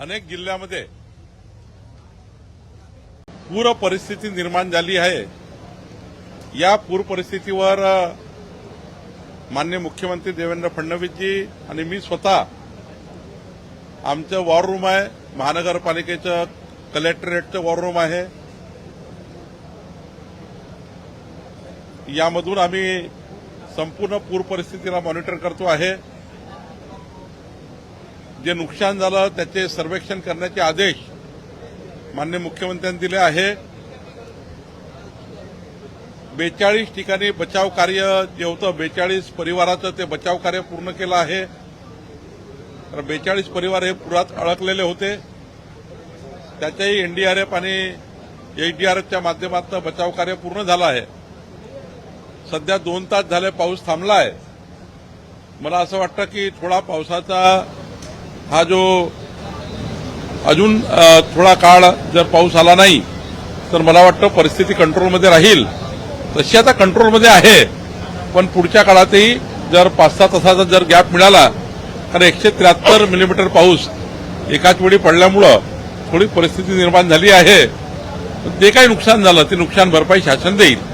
अनेक जिल्ह्यामध्ये पूर परिस्थिती निर्माण झाली आहे. या पूर परिस्थितीवर मान्य माननीय मुख्यमंत्री देवेंद्र फडणवीसजी आणि मी स्वतः आमचं वॉर रूम आहे महानगरपालिकेचं कलेक्टरेटचं वॉर रूम आहे. यामधून आम्ही संपूर्ण पूर परिस्थितीला मॉनिटर करतो आहे. जे नुकसान झालं त्याचे सर्वेक्षण करण्याचे आदेश मान्य मुख्यमंत्र्यांनी दिले आहे. बेचाळीस ठिकाणी बचाव कार्य जे होतं बेचाळीस परिवाराचं ते बचाव कार्य पूर्ण केलं आहे. तर बेचाळीस परिवार हे पुरात अडकलेले होते. त्याच्याही एनडीआरएफ आणि एचडीआरएफच्या माध्यमातून बचाव कार्य पूर्ण झालं आहे. सध्या दोन तास झाले पाऊस थांबला आहे मला असं वाटतं की थोडा पावसाचा हा जो अजून थोडा काळ जर पाऊस आला नाही तर मला वाटतं परिस्थिती कंट्रोलमध्ये राहील. तशी आता कंट्रोलमध्ये आहे पण पुढच्या काळातही जर पाच सहा तासाचा जर गॅप मिळाला तर एकशे त्र्याहत्तर मिलीमीटर पाऊस एकाच वेळी पडल्यामुळं थोडी परिस्थिती निर्माण झाली आहे. ते काही नुकसान झालं ते नुकसान भरपाई शासन देईल.